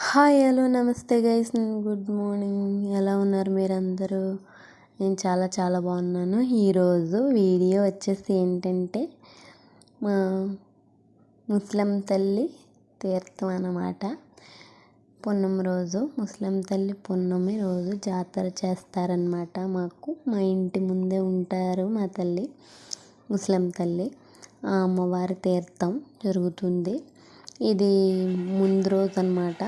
Hi hello నమస్తే guys. Good morning. ఎలా ఉన్నారు మీరందరూ? నేను చాలా చాలా బాగున్నాను. ఈరోజు వీడియో వచ్చేసి ఏంటంటే మా ముస్లిం తల్లి తీర్థం అన్నమాట. పున్నం రోజు ముస్లిం తల్లి పున్నమి రోజు జాతర చేస్తారనమాట మాకు. మా ఇంటి ముందే ఉంటారు మా తల్లి ముస్లిం తల్లి. ఆ అమ్మవారి తీర్థం జరుగుతుంది. ఇది ముందు రోజు అనమాట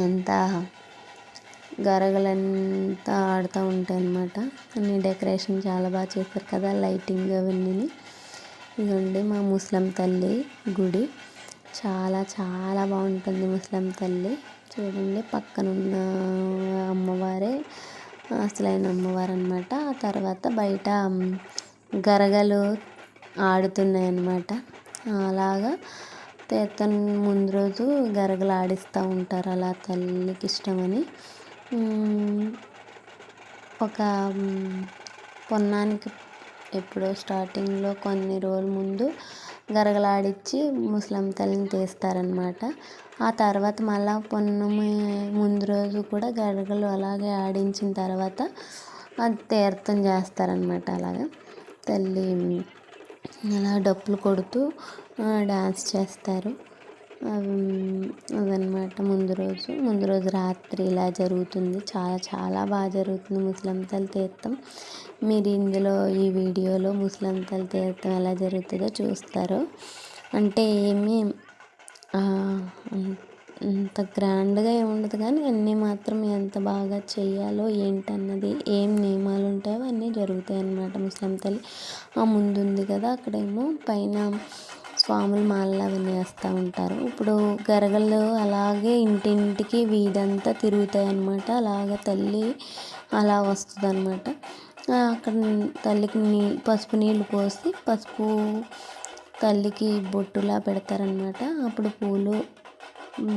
అంతా గరగలంతా ఆడుతూ ఉంటాయి అన్నమాట అన్ని డెకరేషన్ చాలా బాగా చేస్తారు కదా లైటింగ్ అవన్నీ ఇదండి మా ముస్లిం తల్లి గుడి. చాలా చాలా బాగుంటుంది ముస్లిం తల్లి. చూడండి పక్కన ఉన్న అమ్మవారే అసలైన అమ్మవారు అనమాట ఆ తర్వాత బయట గరగలు ఆడుతున్నాయి అన్నమాట అలాగా తీర్థం ముందు రోజు గరగలు ఆడిస్తూ ఉంటారు అలా తల్లికి ఇష్టమని. ఒక పొన్నానికి ఎప్పుడో స్టార్టింగ్లో కొన్ని రోజుల ముందు గరగలాడిచ్చి ముస్లిం తల్లిని తీస్తారనమాట ఆ తర్వాత మళ్ళా పొన్నమి ముందు రోజు కూడా గరగలు అలాగే ఆడించిన తర్వాత అది తీర్థం చేస్తారనమాట అలాగా. తల్లి అలా డప్పులు కొడుతూ డ్యాన్స్ చేస్తారు. అదనమాట ముందు రోజు. ముందు రోజు రాత్రి ఇలా జరుగుతుంది. చాలా చాలా బాగా జరుగుతుంది ముసలింతల తీర్థం. మీరు ఇందులో ఈ వీడియోలో ముసలింతల తీర్థం ఎలా జరుగుతుందో చూస్తారు. అంటే ఏమి అంత గ్రాండ్గా ఏమి ఉండదు కానీ అన్నీ మాత్రం ఎంత బాగా చేయాలో ఏంటన్నది ఏం నియమాలు ఉంటాయో అన్నీ జరుగుతాయి అన్నమాట ముస్లిం తల్లి. ఆ ముందు ఉంది కదా అక్కడేమో పైన స్వాములు మాలలు అవన్నీ వేస్తూ ఉంటారు. ఇప్పుడు గరగలు అలాగే ఇంటింటికి వీధంతా తిరుగుతాయి అన్నమాట. అలాగ తల్లి అలా వస్తుంది అనమాట అక్కడ తల్లికి నీ పసుపు నీళ్ళు పోసి పసుపు తల్లికి బొట్టులా పెడతారనమాట అప్పుడు పూలు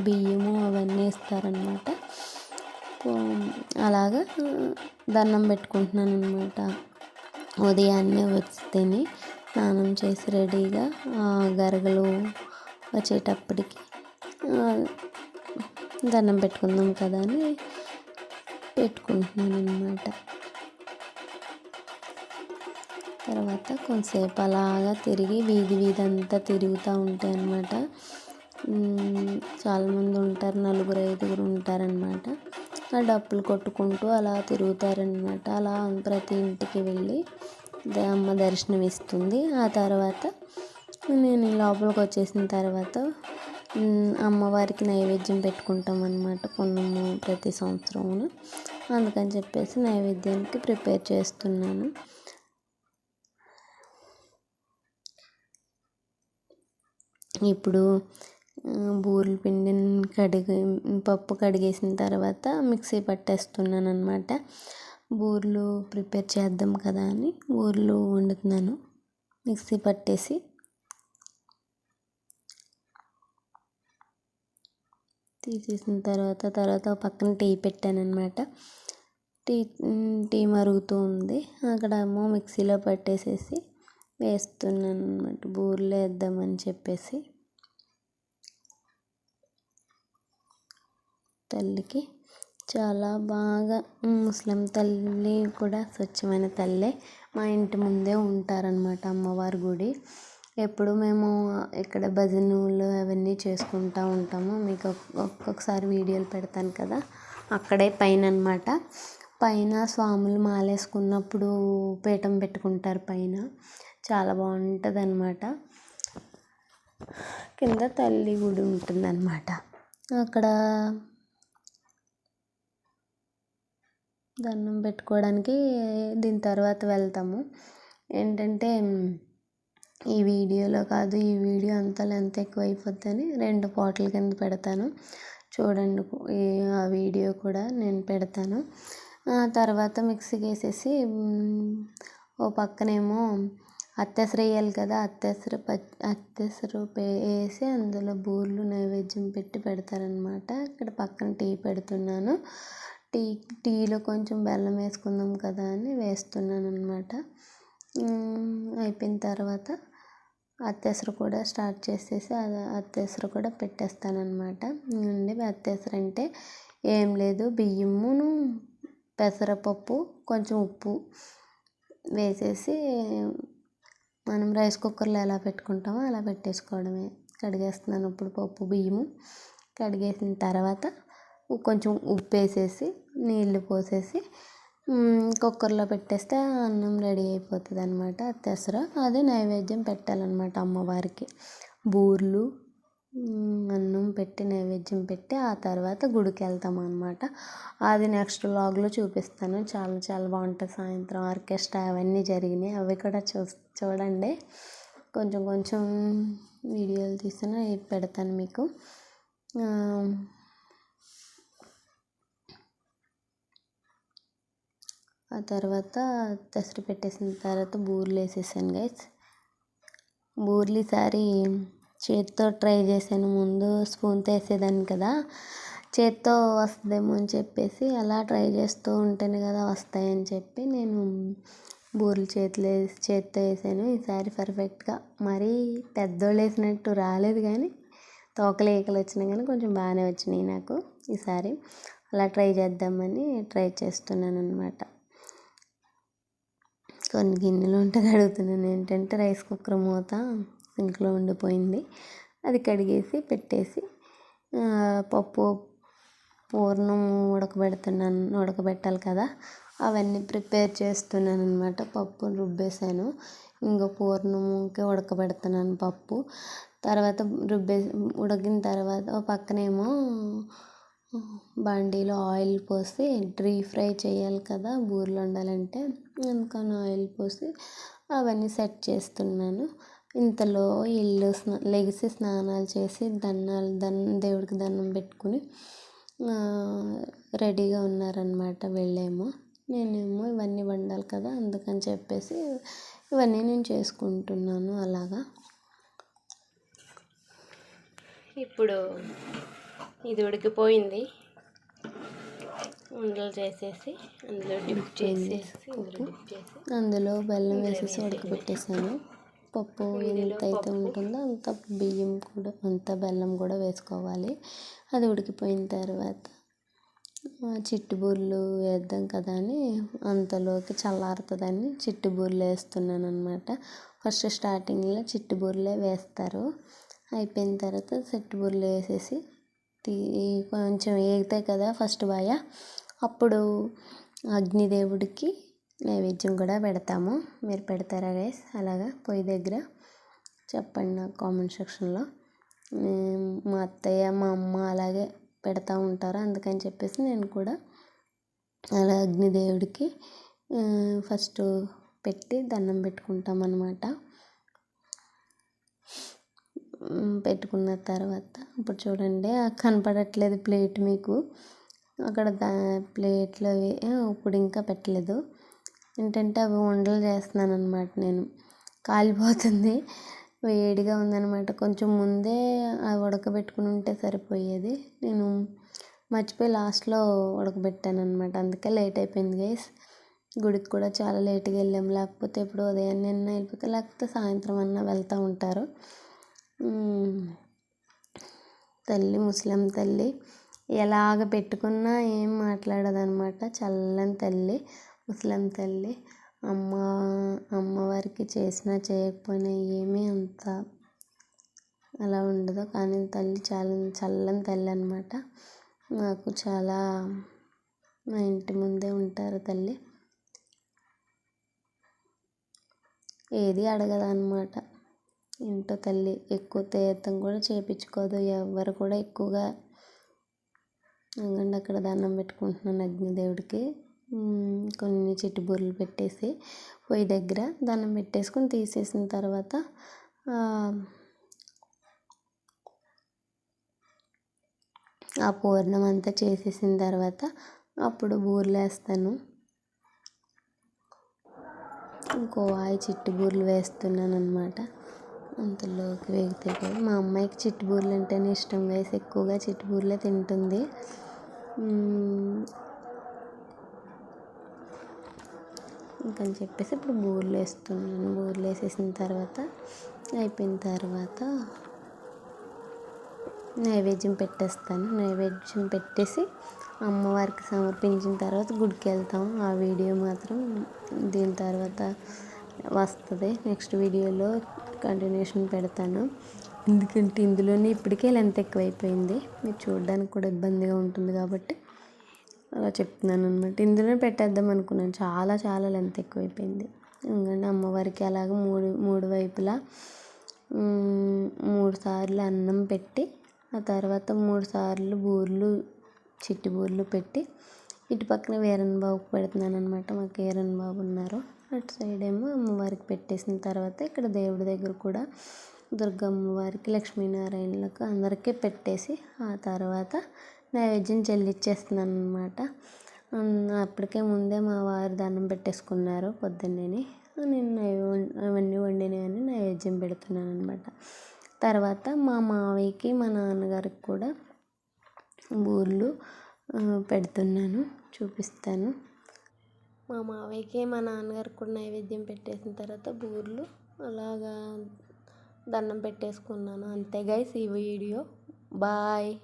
బియ్యము అవన్నీ ఇస్తారనమాట అలాగా దండం పెట్టుకుంటున్నాను అనమాట ఉదయాన్నే వస్తేనే స్నానం చేసి రెడీగా గరగలు వచ్చేటప్పటికి దండం పెట్టుకుందాం కదా అని పెట్టుకుంటున్నాను అనమాట తర్వాత కొంతసేపు అలాగా తిరిగి వీధి వీధి అంతా తిరుగుతూ ఉంటాయి అన్నమాట. చాలామంది ఉంటారు నలుగురు ఐదుగురు ఉంటారనమాట ఆ డప్పులు కొట్టుకుంటూ అలా తిరుగుతారనమాట అలా ప్రతి ఇంటికి వెళ్ళి అమ్మ దర్శనం ఇస్తుంది ఆ తర్వాత నేను లోపలికి వచ్చేసిన తర్వాత అమ్మవారికి నైవేద్యం పెట్టుకుంటాం అనమాట పున్నము ప్రతి సంవత్సరమును. అందుకని చెప్పేసి నైవేద్యానికి ప్రిపేర్ చేస్తున్నాను. ఇప్పుడు బూరెల పిండిని కడిగి పప్పు కడిగేసిన తర్వాత మిక్సీ పట్టేస్తున్నాను అనమాట బూరెలు ప్రిపేర్ చేద్దాం కదా అని బూరెలు వండుతున్నాను. మిక్సీ పట్టేసి. తీసేసిన తర్వాత తర్వాత పక్కన టీ పెట్టాను అనమాట టీ టీ మరుగుతూ ఉంది. అక్కడ ఏమో మిక్సీలో పట్టేసేసి వేస్తున్నాను అనమాట బూరెలు వేద్దామని చెప్పేసి. తల్లికి చాలా బాగా. ముస్లిం తల్లి కూడా స్వచ్ఛమైన తల్లే. మా ఇంటి ముందే ఉంటారనమాట అమ్మవారి గుడి. ఎప్పుడు మేము ఇక్కడ భజనలు అవన్నీ చేసుకుంటూ ఉంటాము. మీకు ఒక్కొక్కసారి వీడియోలు పెడతాను కదా. అక్కడే పైన అనమాట పైన స్వాములు మాలేసుకున్నప్పుడు పీఠం పెట్టుకుంటారు పైన. చాలా బాగుంటుంది అనమాట కింద తల్లి గుడి ఉంటుందన్నమాట. అక్కడ దండం పెట్టుకోవడానికి దీని తర్వాత వెళ్తాము. ఏంటంటే ఈ వీడియోలో కాదు ఈ వీడియో అంతా లెంత్ ఎక్కువ అయిపోద్దని రెండు పాటల కింద పెడతాను. చూడండి ఆ వీడియో కూడా నేను పెడతాను. ఆ తర్వాత మిక్సీకి వేసేసి ఓ పక్కనేమో అత్తెసరు వేయాలి కదా అత్తెసరు పచ్చి అత్తెసరు వేసి అందులో బూరెలు నైవేద్యం పెట్టి పెడతారనమాట ఇక్కడ పక్కన టీ పెడుతున్నాను. టీ టీలో కొంచెం బెల్లం వేసుకుందాం కదా అని వేస్తున్నాను అనమాట అయిపోయిన తర్వాత అత్యవసర కూడా స్టార్ట్ చేసేసి అది అత్యవసర కూడా పెట్టేస్తాను అనమాట అండి అత్యవసర అంటే ఏం లేదు బియ్యమును పెసరపప్పు కొంచెం ఉప్పు వేసేసి మనం రైస్ కుక్కర్లో ఎలా పెట్టుకుంటామో అలా పెట్టేసుకోవడమే. కడిగేస్తున్నాను ఇప్పుడు పప్పు బియ్యము. కడిగేసిన తర్వాత కొంచెం ఉప్పు వేసేసి నీళ్ళు పోసేసి కుక్కర్లో పెట్టేస్తే అన్నం రెడీ అయిపోతుంది అనమాట అత్యవసర అదే నైవేద్యం పెట్టాలన్నమాట అమ్మవారికి. బూరెలు అన్నం పెట్టి నైవేద్యం పెట్టి ఆ తర్వాత గుడికి వెళ్తాం అనమాట అది నెక్స్ట్ వ్లాగ్లో చూపిస్తాను. చాలా చాలా బాగుంటుంది సాయంత్రం ఆర్కెస్ట్రా అవన్నీ జరిగినాయి. అవి కూడా చూ చూడండి. కొంచెం కొంచెం వీడియోలు తీసిన పెడతాను మీకు. ఆ తర్వాత దసరా పెట్టేసిన తర్వాత బూరెలు వేసేసాను గైస్ బూరెలు ఈసారి చేతితో ట్రై చేశాను. ముందు స్పూన్తో వేసేదాన్ని కదా. చేత్తో వస్తుందేమో అని చెప్పేసి అలా ట్రై చేస్తూ ఉంటేనే కదా వస్తాయని చెప్పి నేను బూరెలు చేతిలో వేసి చేత్తో వేసాను. ఈసారి పర్ఫెక్ట్గా మరీ పెద్దోళ్ళు వేసినట్టు రాలేదు కానీ తోకలు ఈకలు వచ్చినా కానీ కొంచెం బాగానే వచ్చినాయి నాకు ఈసారి అలా ట్రై చేద్దామని ట్రై చేస్తున్నాను అనమాట కొన్ని గిన్నెలు ఉంటే కడుగుతున్నాను ఏంటంటే రైస్ కుక్కర్ మూత సింక్లో ఉండిపోయింది. అది కడిగేసి పెట్టేసి పప్పు పూర్ణం ఉడకబెడుతున్నాను ఉడకబెట్టాలి కదా. అవన్నీ ప్రిపేర్ చేస్తున్నాను అనమాట పప్పు రుబ్బేసాను ఇంకా పూర్ణంకి ఉడకబెడుతున్నాను పప్పు. తర్వాత రుబ్బే ఉడికిన తర్వాత పక్కనేమో బండిలో ఆయిల్ పోసి డ్రీ ఫ్రై చేయాలి కదా బూరెలు వండాలంటే. అందుకని ఆయిల్ పోసి అవన్నీ సెట్ చేస్తున్నాను. ఇంతలో ఇల్లు స్నా లెగిసి స్నానాలు చేసి దండాలు దన్ దేవుడికి దండం పెట్టుకుని రెడీగా ఉన్నారనమాట వెళ్ళేమో. నేనేమో ఇవన్నీ వండాలి కదా అందుకని చెప్పేసి ఇవన్నీ నేను చేసుకుంటున్నాను అలాగా. ఇప్పుడు ఇది ఉడికిపోయింది. ఉండలు చేసేసి అందులో డిప్ చేసేసి అందులో బెల్లం వేసేసి ఉడకబెట్టేసాను. పప్పు ఎంత అయితే ఉంటుందో అంత బియ్యం కూడా అంత బెల్లం కూడా వేసుకోవాలి. అది ఉడికిపోయిన తర్వాత చిట్టుబూర్లు వేద్దాం కదా అని అంతలోకి చల్లారుతుందని చిట్టుబూర్లు వేస్తున్నాను అనమాట ఫస్ట్ స్టార్టింగ్లో చిట్టుబూర్లే వేస్తారు. అయిపోయిన తర్వాత చిట్టుబూర్లు వేసేసి కొంచెం వేగుతాయి కదా ఫస్ట్ బాయ అప్పుడు అగ్నిదేవుడికి నైవేద్యం కూడా పెడతాము. మీరు పెడతారా గైస్ అలాగా? పొయ్యి దగ్గర? చెప్పండి నాకు కామెంట్ సెక్షన్లో మా అత్తయ్య మా అమ్మ అలాగే పెడతా ఉంటారు. అందుకని చెప్పేసి నేను కూడా అలా అగ్నిదేవుడికి ఫస్ట్ పెట్టి దండం పెట్టుకుంటాం అన్నమాట పెట్టుకున్న తర్వాత ఇప్పుడు చూడండి కనపడట్లేదు ప్లేట్ మీకు. అక్కడ దా అవి ఇప్పుడు ఇంకా పెట్టలేదు. ఏంటంటే అవి ఉండలు చేస్తున్నాను అనమాట నేను. కాలిపోతుంది. వేడిగా ఉందన్నమాట. కొంచెం ముందే అవి ఉడకబెట్టుకుని ఉంటే సరిపోయేది. నేను మర్చిపోయి లాస్ట్లో ఉడకబెట్టాను అనమాట అందుకే లేట్ అయిపోయింది గైస్. గుడికి కూడా చాలా లేట్గా వెళ్ళాము లేకపోతే ఇప్పుడు ఉదయాన్నే వెళ్ళిపోతే లేకపోతే సాయంత్రం అన్నా వెళ్తూ ఉంటారు. తల్లి ముస్లిం తల్లి. ఎలాగ పెట్టుకున్నా ఏం మాట్లాడదనమాట. చల్లని తల్లి ముసలం తల్లి అమ్మ అమ్మవారికి చేసినా చేయకపోయినా ఏమీ అంత అలా ఉండదు. కానీ తల్లి చాలా చల్లని తల్లి అనమాట. నాకు చాలా మా ఇంటి ముందే ఉంటారు తల్లి. ఏది అడగదు అనమాట ఇంట్లో తల్లి ఎక్కువ తీర్థం కూడా చేయించుకోదు ఎవరు కూడా ఎక్కువగా అంగండి అక్కడ దండం పెట్టుకుంటున్నాను అగ్నిదేవుడికి. కొన్ని చిట్టుబూరలు పెట్టేసి పొయ్యి దగ్గర దండం పెట్టేసుకొని తీసేసిన తర్వాత ఆ పూర్ణం అంతా చేసేసిన తర్వాత అప్పుడు బూరెలు వేస్తాను. ఇంకో వాయి చిట్టుబూరెలు వేస్తున్నాను అనమాట అంతలోకి వేగితే మా అమ్మాయికి చిట్టు బూర్లు అంటేనే ఇష్టం. వేసి ఎక్కువగా చిట్టు చిట్టుబూరెలే తింటుంది. ఇంకని చెప్పేసి ఇప్పుడు బూరెలు వేస్తున్నాను. బూరెలు వేసేసిన తర్వాత అయిపోయిన తర్వాత నైవేద్యం పెట్టేస్తాను. నైవేద్యం పెట్టేసి అమ్మవారికి సమర్పించిన తర్వాత గుడికి వెళ్తాం ఆ వీడియో మాత్రం దీని తర్వాత వస్తుంది. నెక్స్ట్ వీడియోలో కంటిన్యూషన్ పెడతాను. ఎందుకంటే ఇందులోనే ఇప్పటికే లెంత్ ఎక్కువైపోయింది. మీరు చూడడానికి కూడా ఇబ్బందిగా ఉంటుంది కాబట్టి అలా చెప్తున్నాను అనమాట ఇందులోనే పెట్టేద్దాం అనుకున్నాను. చాలా చాలా లెంత్ ఎక్కువైపోయింది. ఎందుకంటే అమ్మవారికి అలాగ మూడు మూడు వైపులా మూడు సార్లు అన్నం పెట్టి ఆ తర్వాత మూడు సార్లు బూర్లు చిట్టి బూర్లు పెట్టి ఇటు పక్కన వీరన్ బాబుకి పెడుతున్నాను అనమాట మాకు వీరన్ బాబు ఉన్నారు. అటు సైడ్ ఏమో అమ్మవారికి పెట్టేసిన తర్వాత ఇక్కడ దేవుడి దగ్గర కూడా దుర్గమ్మ వారికి లక్ష్మీనారాయణలకు అందరికీ పెట్టేసి ఆ తర్వాత నైవేద్యం చెల్లించేస్తున్నాను అనమాట అప్పటికే ముందే మా వారు దండం పెట్టేసుకున్నారు పొద్దున్నే నేను అవన్నీ వండినవన్నీ నైవేద్యం పెడుతున్నాను అనమాట తర్వాత మా మావయ్యకి మా నాన్నగారికి కూడా బూర్లు పెడుతున్నాను చూపిస్తాను. మా మావయ్యకి మా నాన్నగారికి కూడా నైవేద్యం పెట్టేసిన తర్వాత బూర్లు అలాగా దండం పెట్టేసుకున్నాను. అంతే గైస్ ఈ వీడియో. బాయ్